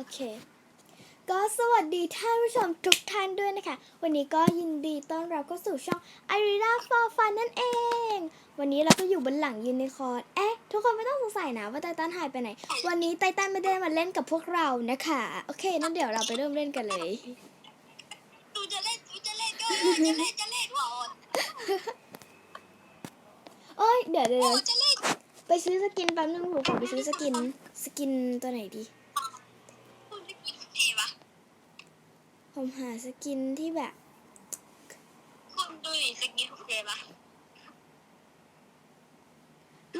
โอเค ก็สวัสดีท่านผู้ชมทุกท่านด้วยนะคะ วันนี้ก็ยินดีต้อนรับเข้าสู่ช่อง i r i n a for Fun นั่นเอง วันนี้เราก็อยู่บนหลังยูนิคอร์นเอ๊ะ ทุกคนไม่ต้องสงสัยนะว่าไตตันหายไปไหน วันนี้ไตตันไม่ได้มาเล่นกับพวกเรานะคะ โอเคนั่นเดี๋ยวเราไปเริ่มเล่นกันเลยตูจะเล่นตูจะเล่นก็จะเล่นจะเล่นว่ะโอนโอ้ยเดี๋ยวเดี๋ยวโอ้เดี๋ยวจะเล่นไปซื้อสกินแป๊บนึงหนูขอไปซื้อสกิน สกินตัวไหนดี คุณจะกินเองวะ ผมหาสกินที่แบบ คุณดูดิสกินของเจปะ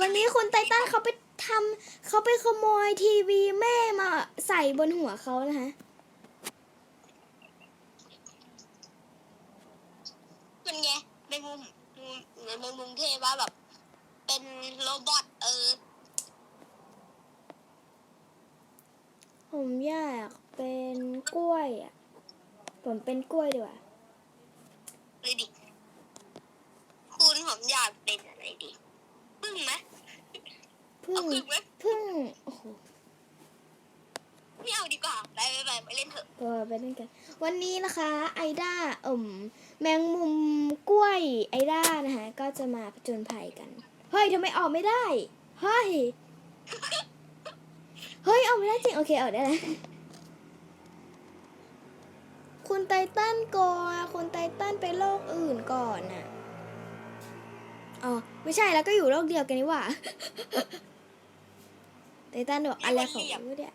วันนี้คุณไตตันเขาไปทำเขาไปขโมยทีวีแม่มาใส่บนหัวเขานะคะเป็นไงเป็นมุมมุมเป็นมุมเทปะแบบ เป็นโรบอทเออ ผมอยากเป็นกล้วยอะ ผมเป็นกล้วยดีกว่าเลยดิ คุณผมอยากเป็นอะไรดีพึ่งไหมพึ่เอางพึ่งไหมพึ่งโอ้โหไม่เอาดีกว่าไปไปไปไปเล่นเถอะก็ไปเล่นกัน วันนี้นะคะ ไอด้าเอ่มแมงมุมกล้วยไอด้านะคะก็จะมาผจญภัยกัน เฮ้ยทำไมออกไม่ได้ เฮ้ย เฮ้ยออกไม่ได้จริง โอเคออกได้แล้ว คุณไตตันก่อนคุณไตตันไปโลกอื่นก่อนน่ะอ๋อไม่ใช่แล้วก็อยู่โลกเดียวกันนี่หว่าไตตันบอกอะไรของกูเนี่ย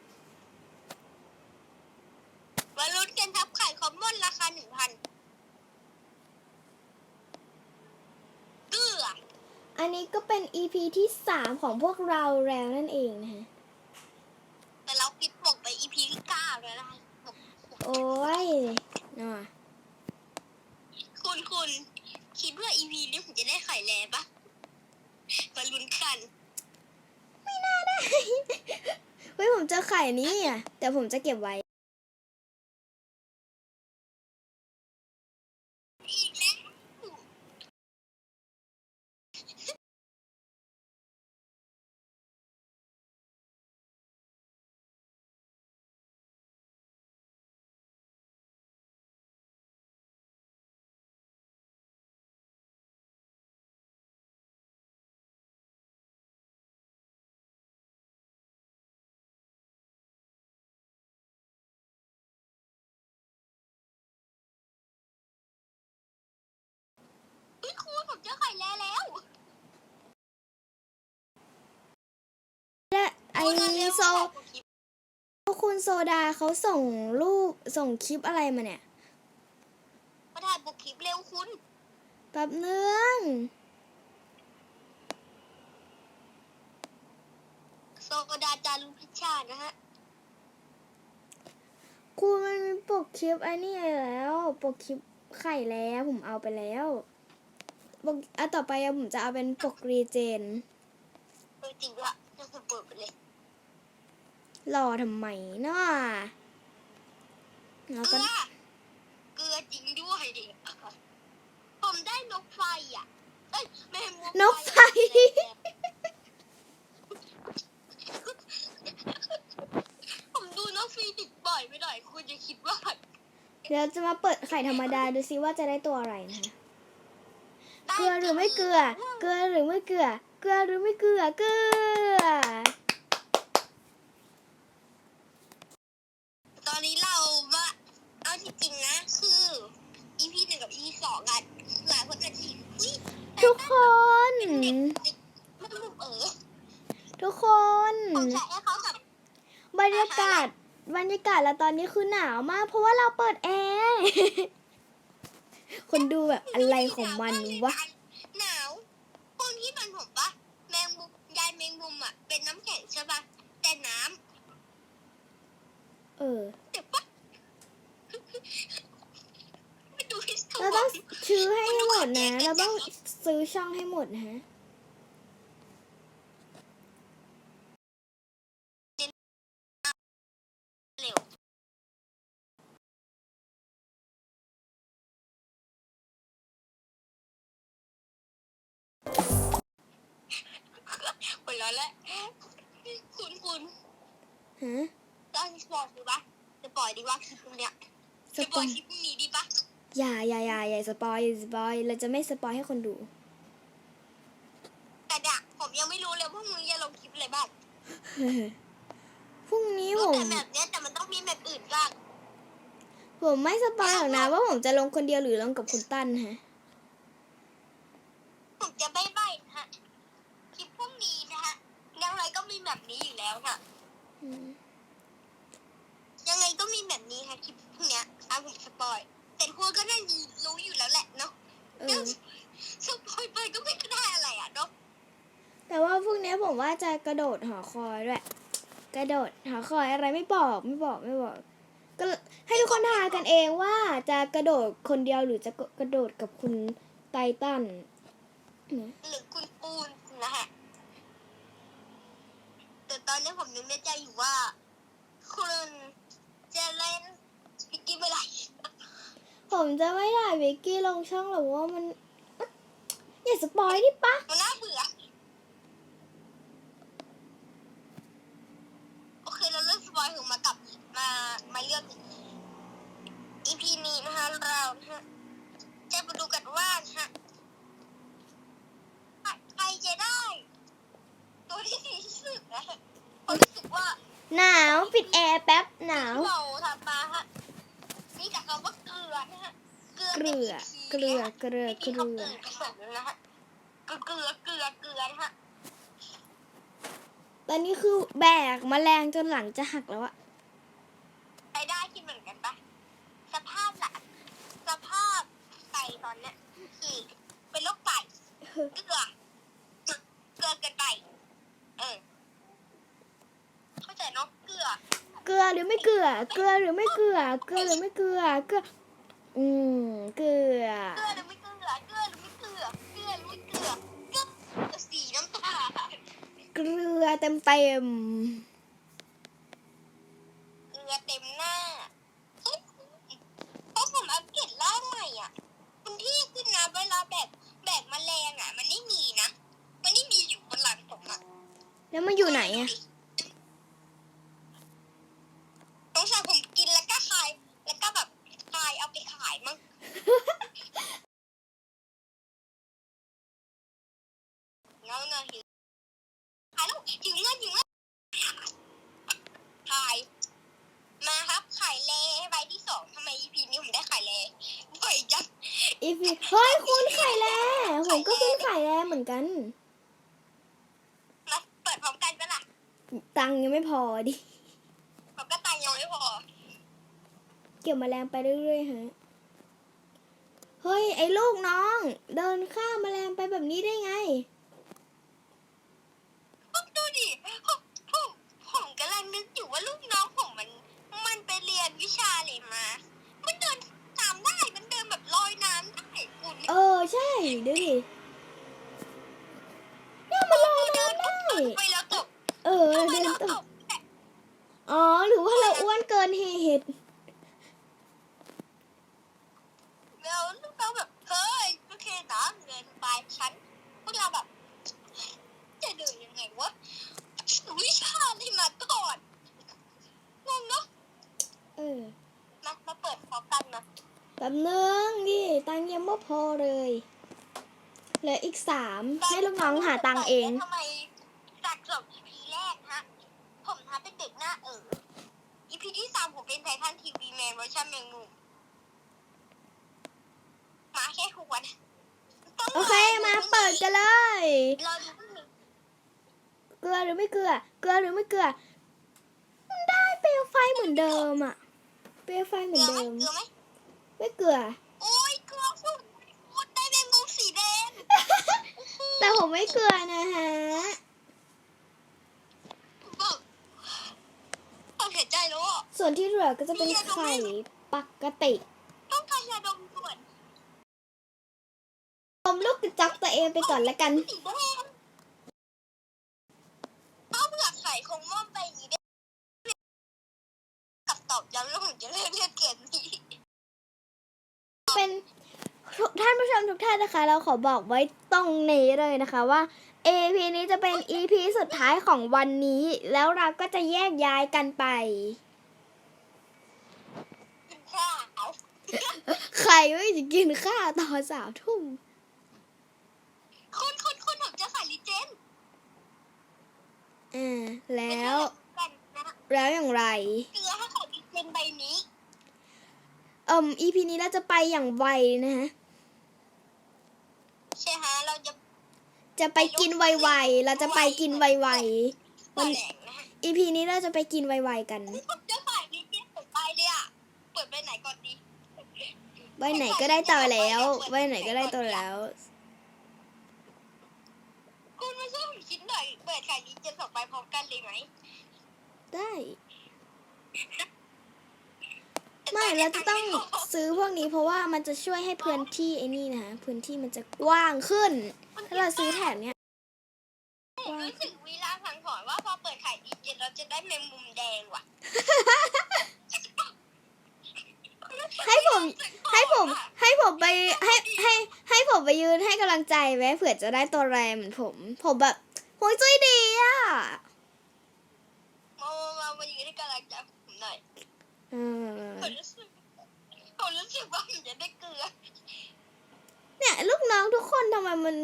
มาลุ้นกันทับไข่คอมมอนราคาหนึ่งพันเกลืออันนี้ก็เป็น EP ที่3ของพวกเราแล้วนั่นเองนะฮะแต่เราปิดปกไป EP ที่เก้าแล้วนะคะโอ้ย น่ะคุณคุณคิดว่า EP นี้ผมจะได้ไข่แลปะมาลุ้นกันเฮ้ยผมเจอไข่นี้อะ แต่ผมจะเก็บไว้ โซคุณโซดาเขาส่งรูปส่งคลิปอะไรมาเนี่ยมาถ่ายบุกคลิปเร็วคุณแป๊บนึงโซดาจารุพิชชาตินะฮะคุณมันมีปกคลิปไอ้นี่แล้วปกคลิปไข่แล้วผมเอาไปแล้วปกอะต่อไปอะผมจะเอาเป็นปกรีเจนเออจริงด้วยยังคุณเปิดไปเลย รอทำไมเนาะแล้วเกก็ลือเกลือจริงด้วยดิผมได้นกไฟอะเอ้ยแมงมุมนกไฟ ผมดูนกไฟติดบ่อยไปหน่อยคุณจะคิดว่า เดี๋ยวจะมาเปิดไข่ธรรมดาดูซิว่าจะได้ตัวอะไรนะคะได้เกลือหรือไม่เกลือ เกลือหรือไม่เกลือ เกลือหรือไม่เกลือ เกลือ ตอนนี้เราว่าเอาที่จริงนะ คือ EP หนึ่งกับ EP สองอะหลายคนอาจจะอุ้ย ทุกคน เด็กเด็กไม่รู้เออ ทุกคน ผมใช้ให้เขาแบบ บรรยากาศ บรรยากาศแล้วต อนนี้คือหนาวมาก เพราะว่าเราเปิดแอร์คนดูแบบอะไรของมันวะหนาวคนที่มันผมปะแมงมุมยายแมงมุมอะเป็นน้ำแข็งใช่ปะแต่น้เออำแต่ปะไม่ดูให้สเราต้องชื่อให้หมดนะ เราต้องซื้อช่องให้หมดนะ แล้วคุณคุณฮะตอนปอยดีปะจะปล่อยดีว่าคลิปเนี้ยสจะปปล่ออยยคลิปนี้ดีปะอย่าอย่าอย่าอย่าสปอยอย่าสปอยเราจะไม่สปอยให้คนดู แต่เนี่ยผมยังไม่รู้เลยว่ามึงจะลงคลิปอะไรบ้างพรุ่งนี้ผรู้มแต่แบบเนี้ยแต่มันต้องมีแบบอื่นบ้างผมไม่สปอยหรอกนะว่าผมจะลงคนเดียวหรือลงกับคุณตั้นฮะ ผมจะใบ้ๆนะฮะคลิปพวกนี้นะฮะยังไงก็มี แบบนี้อยู่แล้วค่ะอืมยังไงก็มีแบบนี้ค่ะคลิปพวกเนี้ยอะผมสปอย แต่ทุกคนก็น่าจะรู้อยู่แล้วแหละเนาะเออ สปอยไปก็ไม่ได้อะไรอะเนาะแต่ว่าพรุ่งนี้ผมว่าจะกระโดดหอคอยด้วย กระโดดหอคอยอะไรไม่บอกไม่บอกไม่บอก ก็ให้ทุกคนทายกันเองว่าจะกระโดดคนเดียวหรือจะกระโดดกับคุณไททันนะหรือคุณปูนนะฮะแต่ต อนนี้ผมยังไม่ใจอยู่ว่า คุณจะเล่นพิกกี้เมื่อไหร่ผมจะไม่ถ่ายวิกกี้ลงช่องหรอกว่ามันอย่าสปอยดิปะ มันน่าเบื่อโอเคเราเลือกสปอยถึงมากับมามาเลือก EP นี้นะคะเรานะฮะจะมาดูกันว่านะฮะใครจะได้ ตัวที่ดีที่สุดนะฮะผมรู้สึกว่า หนาวปิดแอร์แป๊บหนาว เราทำมาฮะนี่จากคำว่าเกลือนะฮะเกลือ เกลือ เกลือเกลือเกเกลืลืออผสมนะฮะเกลือเกลือเกลือเกลือนะฮะตอนนี้คือแบกแมลงจนหลังจะหักแล้วอะไปได้คิดเหมือนกันปะสภาพหละสภาพไก่ตอนเนี้ยคือเป็นโรคไก่เกลือเกลือเกินไปเออเข้าใจเนาะเกลือ เกลือหรือไม่เกลือ เกลือหรือไม่เกลือ เกลือหรือไม่เกลือ เกลือ อืม เกลือ สีน้ำตาลเกลือเต็มเต็มเกลือเต็มหน้าเฮ้ยเพราะผมอัปเกรดร่างใหม่อะคุณที่ขึ้นนะเวลาแบกแบกแมลงอะ มันไม่มีนะ มันไม่มีอยู่บนหลังผมอะ แล้วมันอยู่ไหนอะ น้องชายผมกินแล้วก็ขาย แล้วก็แบบขายเอาไปขายมั้งเงาเงาหิวขายแล้วหิวเงินหิวเงินขาย มาครับขายเลใบที่สองทำไม EP นี้ผมได้ขายเลบ่อยจัง อีพีเฮ้ยคุณไข่แล้ผมก็ขึ้นไข่แล้เหมือน กันมาเปิดพร้อมกันปะล่ะตังค์ยังไม่พอดิผมก็ตังค์ยังไม่พอเก็บแมลงไปเรื่อยๆฮะเฮ้ยไอ้ลูกน้อง เดินข้ามแมลงไปแบบนี้ได้ไง ผมดูดิผมผมผมกำลังนึกอยู่ว่าลูกน้องผมมัน มันไปเรียนวิชาอะไรมา มันเดินตามได้ มันเดินแบบลอยน้ำได้คุณ เออ ใช่ดูดิเนี่ยมันลอยน้ำได้ ไปแล้วตก เออ ทำไม เดิน เรา ต ต ก ก อ๋อ หรือว่าเราอ้วนเกินเหตุ แล้วลูกน้องแบบ เฮ้ยโอเคนะเดินไปชั้นพวกเราแบบ จะเดินยังไงวะวิชาอะไรมาก่อนงงเนาะ เออ มามาเปิดพร้อมกันนะ แป๊บนึงดิตังค์ยังไม่พอเลยเหลืออีกสาม ให้ลูกน้องหาตังค์เอง ทำไมจากจบ EP แรกฮะ ผมทำเป็นเด็กหน้าเออ EP ที่สามผมเป็นไททันทีวีแมนเวอร์ชันแมงมุมมาแค่ทุกวันต้องโอเคมาเปิดกันเลยรอดูพรุ่งนี้เกลือหรือไม่เกลือ เกลือหรือไม่เกลือมันได้เปลวไฟเหมือนเดิมอะเปลวไฟเหเกมืลือนอไหมเดิมเกลือไหมไม่เกลือ แต่ผมไม่เกลือนะฮะบอกต้องเห็นใจแล้วอะส่วนที่เหลือก็จะเป็นไข่ปกติ ต้องทานยาดมด่วนผมลูกกระจอกตัวเองไปก่อนละกัน สีแดง ผู้ชมทุกท่านนะคะ เราขอบอกไว้ตรงนี้เลยนะคะว่า EP นี้จะเป็น EP สุดท้ายของวันนี้ แล้วเราก็จะแยกย้ายกันไปข้าวใครไม่จะกินข้าวตอนสามทุ่มคุณคุณคุณผมจะขายลิเจนอ่าแล้ว แล้วอย่างไรเกลือให้ขายลิเจนใบนี้เอ่ม EP นี้เราจะไปอย่างไวนะฮะ ใช่ฮะเราจะจะไปกินไวๆ เราจะไปกินไวแหๆวันลกนะฮะ EP นี้เราจะไปกินไวๆกัน ผมจะใส่ลิเจนเปิดไปเลยอะ เปิดไปไหนก่อนดีไว้ไหนก็ได้ต่อแล้ว ไว้ไหนก็ได้ต่อแล้ว คุณมาช่วยผมคิดหน่อย เปิดไข่ลิเจนสองใบพร้อมกันเลยไหมได้ ไม่เราจะต้องซื้อพวกนี้เพราะว่ามันจะช่วยให้พื้นที่ไอ้นี่นะคะพื้นที่มันจะกว้างขึ้น ถ้าเราซื้อแถบเนี้ยผมรู้สึกเวลาสังหรณ์ว่าพอเปิดไข่ลิเจนเราจะได้แมงมุมแดงว่ะ ให้ผมให้ผมให้ผมไปให้ให้ให้ผมไปยืนให้กำลังใจไหมเผื่อจะได้ตัวแรมเหมือนผม ผมแบบโหยจุ้ยดีอะมามามาอยู่ในกำลังใจ ผมหน่อยเออผมรู้สึกผมรู้สึกว่าผมจะได้เกลือ เนี่ยลูกน้องทุกคนทำไมมัน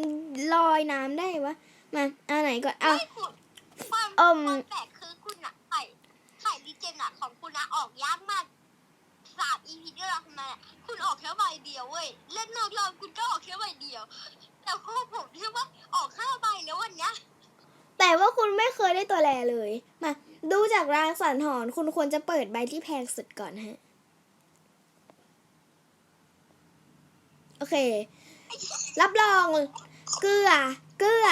ลอยน้ำได้วะ มาเอาไหนก่อนเอา ไม่คุณความอืม ความแปลกคือคุณอะไข่ไข่ลิเจนอะของคุณอะออกยากมากสามอีพีที่เราทำมาอะคุณออกแค่ใบเดียวเว้ยเล่นนอกรอบคุณก็ออกแค่ใบเดียว แต่พวกผมที่ว่าออกห้าใบแล้ววันเนี้ยแต่ว่าคุณไม่เคยได้ตัวแรเลย มา ดูจากรางสันหรณ์คุณควรจะเปิดใบที่แพงสุดก่อนฮะ โอเค รับรอง เกลือ เกลือ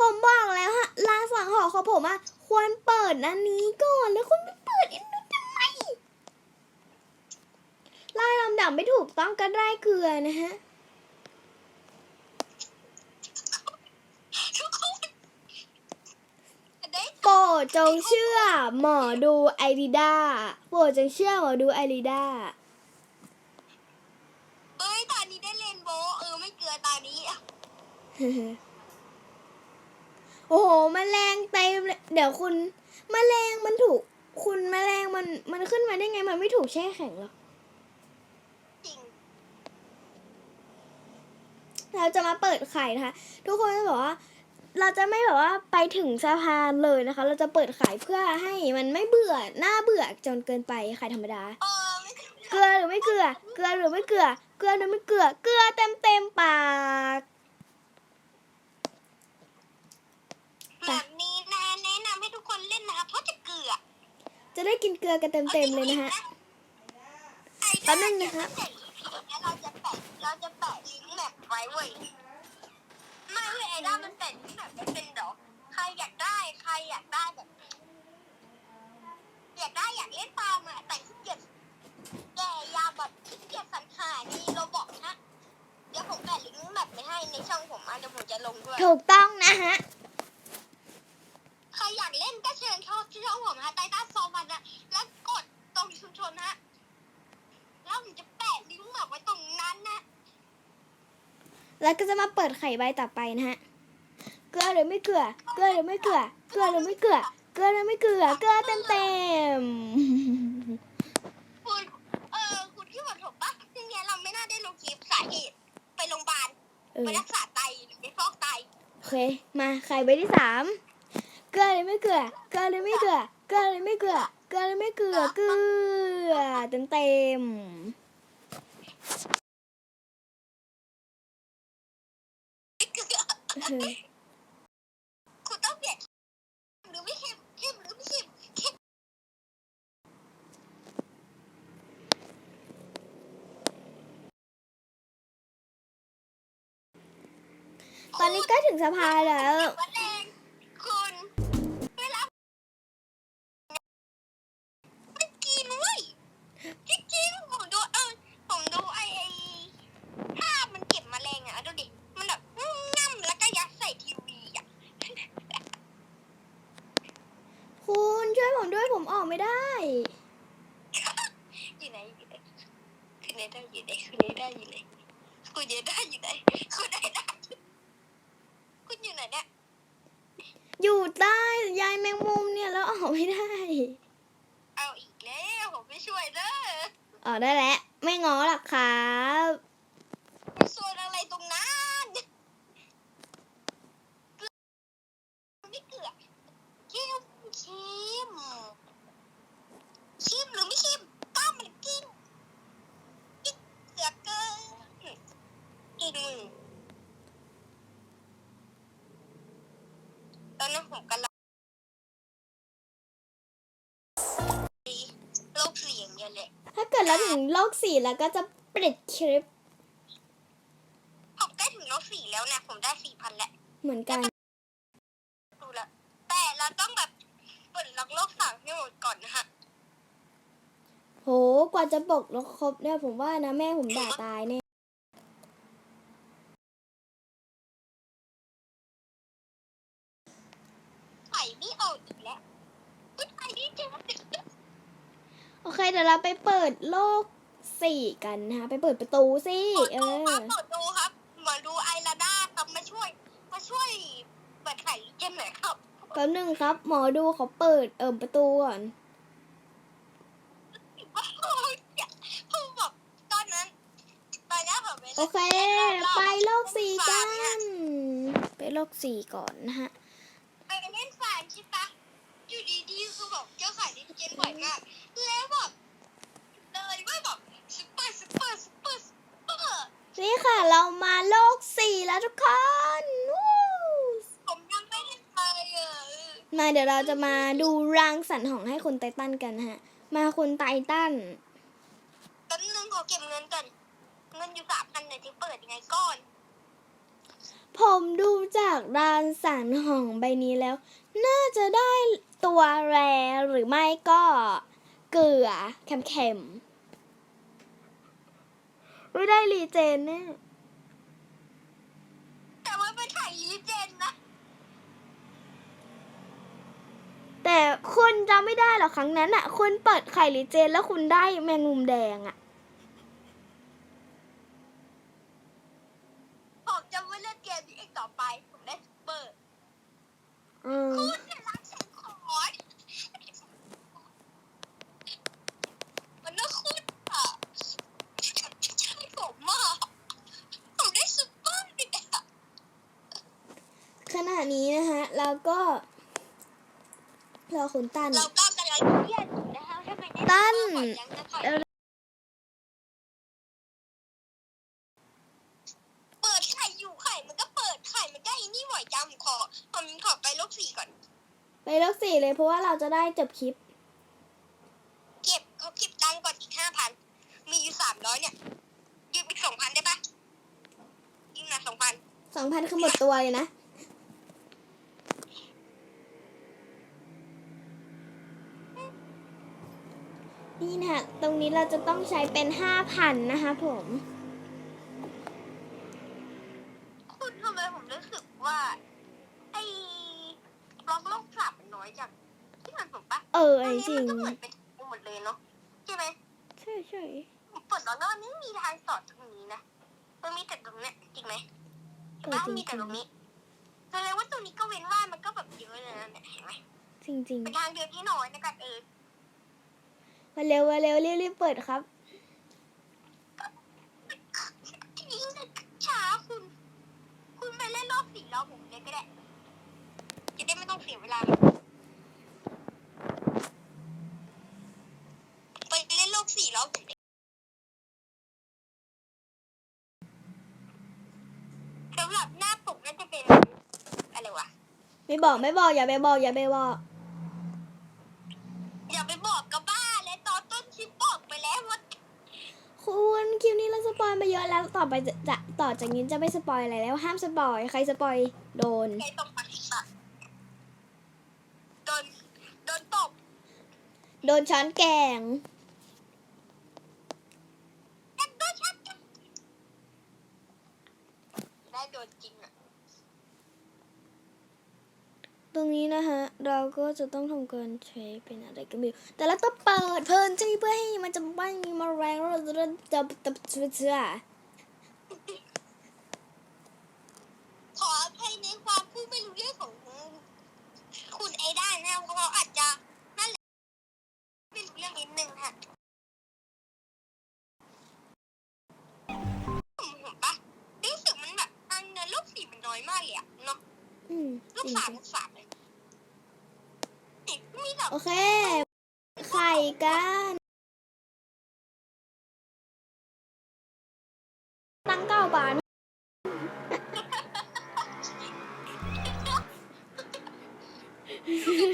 ผมบอกแล้วฮะรางสังหรณ์ของผมอะควรเปิดอันนี้ก่อนแล้วคุณไม่เปิดอันนู้นทำไมไล่ลำดับไม่ถูกต้องก็ได้เกลือนะฮะ ทุกคนได้ โปร ดจงเชื่อหมอดูไอริดาโปรดจงเชื่อหมอดูไอริดาเอ้ยตอนนี้ได้เลนโบว์เออไม่เกลือตอนนี้อะโอ้โหแมลงเต็มเลยเดี๋ยวคุณแมลงมันถูก คุณแมลงมันมันขึ้นมาได้ไงมันไม่ถูกแช่แข็งหรอกจริงเราจะมาเปิดไข่นะคะ ทุกคนจะบอกว่า เราจะไม่แบบว่าไปถึงสะพานเลยนะคะ เราจะเปิดไข่เพื่อให้มันไม่เบื่อหน้าเบื่อจนเกินไปไข่ธรรมดาเออไม่เกลือหรือไม่เกลือ เกลือหรือไม่เกลือ เกลือหรือไม่เกลือ เกลือเต็มเต็มๆปากแบบนี้นะแนะนำให้ทุกคนเล่นนะคะเพราะจะเกลือ จะได้กินเกลือกันเต็มเต็มๆเลยนะฮะแป๊บนึงนะคะเราจะแปะเราจะแปะลิงก์แมปไว้เว้ย ไม่ไอ้ด้ามันแปะลิงก์แมปไม่เป็นหรอใครอยากได้ใครอยากได้แบบ อยากได้อยากเล่นตามอะแต่ขี้เกียจแกยาแบบขี้เกียจสันหานี่เราบอกนะเดี๋ยวผมแปะลิงก์แมปไปให้ในช่องผมอะเดี๋ยวผมจะลงด้วยถูกต้องนะฮะ ใครอยากเล่นก็เชิญเข้าที่ช่องผมฮะไตต้าซอมันนะแล้วกดตรงชุมชนฮะแล้วผมจะแปะลิงก์แบบไว้ตรงนั้นนะ แล้วก็จะมาเปิดไข่ใบต่อไปนะฮะ เกลือหรือไม่เกลือ เกลือหรือไม่เกลือ เกลือหรือไม่เกลือ เกลือหรือไม่เกลือ เกลือเต็มเต็มคุณ เออคุณที่บอกถูกปะทีเนี้ยเราไม่น่าได้ลงคลิปสาเหตุไปโรงพยาบาลๆเออไปรักษาไตหรือไปฟอกไต โอเค มาไข่ใบที่สาม เกลือหรือไม่เกลือ เกลือหรือไม่เกลือ เกลือหรือไม่เกลือ เกลือหรือไม่เกลือ เกลือเต็มเต็มไม่ คุณต้องเปลี่ยนหรือไม่เค็มเค็มหรือไม่เค็มเค็มตอนนี้ใกล้ถึงสะพานแล้ว วัน คุณเนด้าอยู่ไหนคุณเนด้าคุณอยู่ไหนเนี่ยอยู่ใต้ยายแมงมุมเนี่ยแล้วออกไม่ได้ เอาอีกแล้วผมไม่ช่วยเด้อออกได้แล้วไม่ง้อหรอกครับ โซนอะไรตรงนั้นไม่เกลือเข้มเข้มเข้มหรือไม่เข้มก้ามมันกิ้งกิ้งเกลือเกินกินตอนนั้นผมกำลังโลกเสียงเยอะเลย ถ้าเกิดเราถึงโลก สี่แล้วก็จะปิดคลิป ผมใกล้ถึงโลกสี่แล้วนะ ผมได้สี่พันแล้วเหมือนกันดูแล้วแต่เราต้องแบบเปิดล็อกโลกสามให้หมดก่อนนะฮะโหกว่าจะบกแล้วครบเนี่ยผมว่านะแม่ผมด่าตายแน่ไข่ไม่ออกอีกแล้วอุ๊ยไข่นี่เจ็บโอเคเดี๋ยวเราไปเปิดโลก สี่กันนะคะไปเปิดประตูสิเปิดเอดูคอรับเปิดดูครับหมอดูไอราด้าครับมาช่วย มาช่วยเปิดไข่เจมหน่อยครับ แป๊บหนึงครับ หมอดูเขาเปิดเอิมประตูก่อนผมบอกตอนนั้นตอนนี้ผมไปโอเคล่นไปโลกสี่กันฟาร์มเยไปโลกสี่ก่อนนะฮะ ไปเล่นฟานใช่ปะอยู่ดีๆคือบอกเจ้าไข่ดิเจนบ่อยมากแล้วแบบเลยว่าแบบซุปเปอร์ซุปเปอร์ซุปเปอร์ซุปเปอร์ นี่ ค่ะ เรามาโลกสี่แล้วทุกคนวู้ผมยังไม่ได้ไปอะมาเดี๋ยวเราจะมาดูรังสรรค์ของให้คุณไททันกันนะฮะ มาคุณไททันแป๊บนึงขอเก็บเงินก่อน เงินอยู่สามพันเนี่ยที่เปิดยังไงก่อน ผมดูจากรังสรรค์ของใบนี้แล้ว น่าจะได้ตัวแรหรือไม่ก็เกลือเค็มๆ ไม่ได้รีเจนแน่แต่ว่าเป็นไข่ยีเจนนะ แต่คุณจำไม่ได้หรอกครั้งนั้นอะคุณเปิดไข่รีเจนแล้วคุณได้แมงมุมแดงอะ ผมจะไม่เล่นเกมนี้อีกต่อไป ผมได้ซุปเปอร์ อืม คุณเนี่ยรักฉันขอนมันน่าคุณอะใช่ผมอะผมได้ซุปเปอร์เนี่ย ขณะนี้นะฮะเราก็รอ คุณตั้น เราก็กำลังเครียดอยู่นะคะถ้าไม่ได้ตั้นซุปเปอร์ก่อยังจะถอยเออเปิดไข่อยู่ไข่มันก็เปิดไข่มันก็อีนี่หวอยจำขอผมขอไปลบสี่ก่อน ไปโลกสี่เลยเพราะว่าเราจะได้จบคลิป เก็บเขาเก็บตังค์ก่อนอีกห้าพันมีอยู่สามร้อยเนี่ยยืมอีกสองพันได้ปะยืมมาสองพัน สองพันคือหมดตัวเลยนะ นี่นะฮะตรงนี้เราจะต้องใช้เป็นห้าพันนะคะผมคุณทำไมผมรู้สึกว่าไอ้บล็อกโลกสามมันน้อยจังที่มันผมปะเออตอัรนงจนี้ริง มันก็เหมือนเป็นหมดเลยเนาะใช่ไหมใช่ใช่เปิดแล้วมันไม่มีทางสอดตรงนี้นะมันมีแต่ตรงเนี้ยจริงไหมเอเห็นอปะจริงมีจแต่ริงตรงนี้แสดงว่าตรงนี้ก็เว้นว่างมันก็แบบเยอะเลยนะเนี่ยเห็นไหมจริงจริงเป็นทางเดินที่น้อยในการเออ มาเร็วมาเร็วรีบรีบเปิดครับทีนี้ช้าคุณ คุณไปเล่นรอบสี่รอบผมเลยก็ได้ จะได้ไม่ต้องเสียเวลา ไปเล่นรอบสี่รอบผมเลยสำหรับหน้าปกน่าจะเป็นอะไรวะ ไม่บอกไม่บอกอย่าไปบอกอย่าไปบอก อย่าไปบอกกับบ้าเลยตอนต้นคลิปบอกไปแล้วว่า คุณคลิปนี้เรา สปอยมาเยอะแล้วต่อไปจะจะต่อจากนี้จะไม่สปอยอะไรแล้วห้ามสปอยใครสปอยโดน ใครตบปฏิสัตว์โดน โดนตบ โดนช้อนแกง นี้นะฮะ เราก็จะต้องทำการใช้เป็นอะไรก็ไม่รู้แต่เราต้องเปิดเพลินใจเพื่อให้มันจะไม่มาแรงเราจะจะจะจะขออภัยในความพูดไม่รู้เรื่องของคุณไอด้านะเพาเขาอาจจะไม่รู้เรื่องนิดนึงค่ะรู้สึกมันแบบอันเลกสีมันน้อยมากเลยอะเนาะลูกสามลูกสาม โอเค ไข่กันตั้งเก้าบาท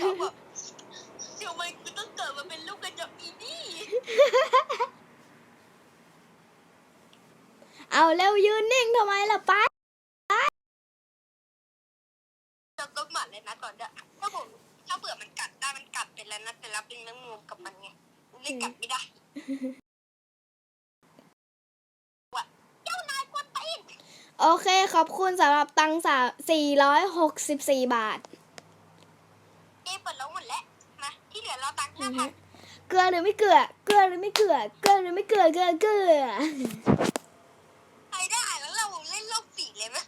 เขาแบบเดี๋ยวมันกูต้องเกิดมาเป็นลูกกระจอกอีนี่ เอาเร็วยืนนิ่งทำไมล่ะป้าเราก็หมันเลยนะตอนเนี้ยถ้าผมถ้าเบื่อมันกัดได้มันกัดเป็น แล้วนะแต่เราเป็นแมงมุมกับมันไงมันเลยกัดไม่ได้ว่าเจ้านายกวนตีนโอเค ขอบคุณสำหรับตังสาสี่ร้อยหกสิบสี่บาท เกมเปิดแล้วหมดแล้วมาที่เหลือเราตังค์ห้าพันเกลือหรือไม่เกลือ เกลือหรือไม่เกลือ เกลือหรือไม่เกลือ เกลือเกลือ ใครได้แล้วเราเล่นโลกสี่เลยไหม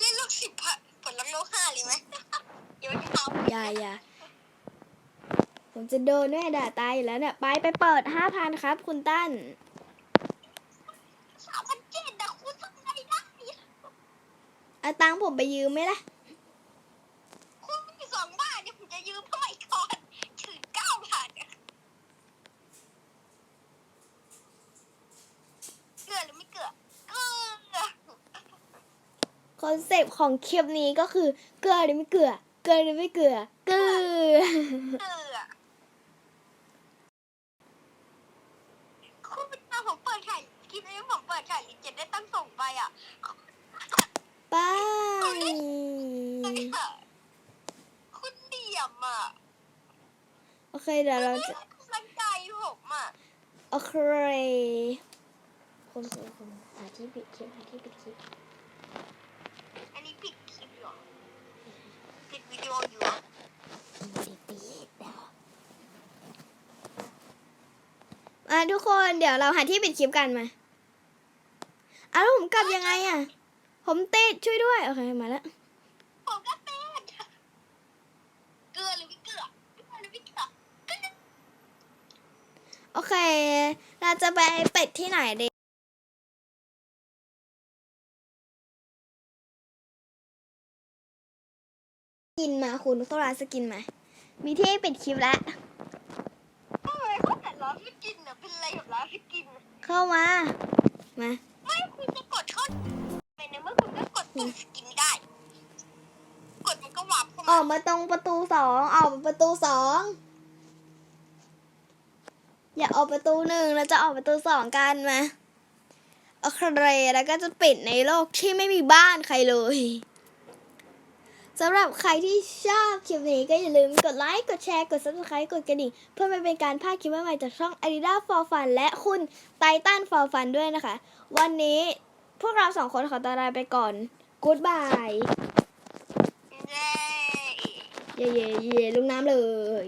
เล่นโลกสิบพันผลลัพธ์โลกห้าเลยไหมเดี๋ยวจะเอา อย่าอย่า ผมจะโดนแม่ด่าตายอยู่แล้วเนี่ย ไปไปเปิดห้าพันครับ คุณตั้นสามพันเจ็ดนะคุณทำไงได้เอาตังค์ผมไปยืมไหมล่ะ คุณมีสองบาทเนี่ยผมจะยืมเท่าไหร่ก่อนถึงเก้าบาทเนี่ยเกลือหรือไม่เกลือเกลือคอนเซปต์ของคลิปนี้ก็คือ เกลือหรือไม่เกลือ เกลือหรือไม่เกลือ เกลือ เกลือคุณเป็นตาผมเปิดถ่ายคลิปนี้ผมเปิดถ่ายลิเจ็ดได้ตั้งส่งไปอะ ไป คุณเดี่ยมอะ โอเคเดี๋ยวเราจะ กำลังใจผมอะ โอเคคนสวยคนหาที่ปิดคลิปหาที่ปิดคลิป อันนี้ปิดคลิปเหรอปิดวิดีโออยู่เหรอ อ่ะทุกคนเดี๋ยวเราหาที่ปิดคลิปกันมาอ้าวแล้วผมกลับยังไงอะ ผมติดช่วยด้วย โอเค มาแล้วผมก็เป็นเกลือหรือไม่เกลือเกลือหรือไม่เกลือเกลือโอเค เราจะไปเป็ดที่ไหนดีกินมาคุณเข้าร้านสกินมา มีที่ปิดคลิปแล้ว ทำไมเขาแต่ ร้านไม่กินอะเป็นอะไรกับร้านไม่กินอะเข้ามา มาไม่คุณจะกดเข้าไปในเมื่อคุณก็กดปุ่มสกินได้ กดมันก็วับเข้าอมาอกมาตรงประตูสองออกประตูสองอย่าออกประตูหนึ่งเราจะออกประตูสองกันมาโอเคแล้วก็จะปิดในโลกที่ไม่มีบ้านใครเลย สำหรับใครที่ชอบคลิปนี้ก็อย่าลืมกดไลค์ กดแชร์ กด subscribe กดกระดิ่ง เพื่อไม่เป็นการพลาดคลิปใหม่ๆจากช่อง Adidas for Fun และคุณไททัน for Fun ด้วยนะคะ วันนี้พวกเราสองคนขอตัวลาไปก่อน Goodbye เย้เย่เย่เย่ลุงน้ำเลย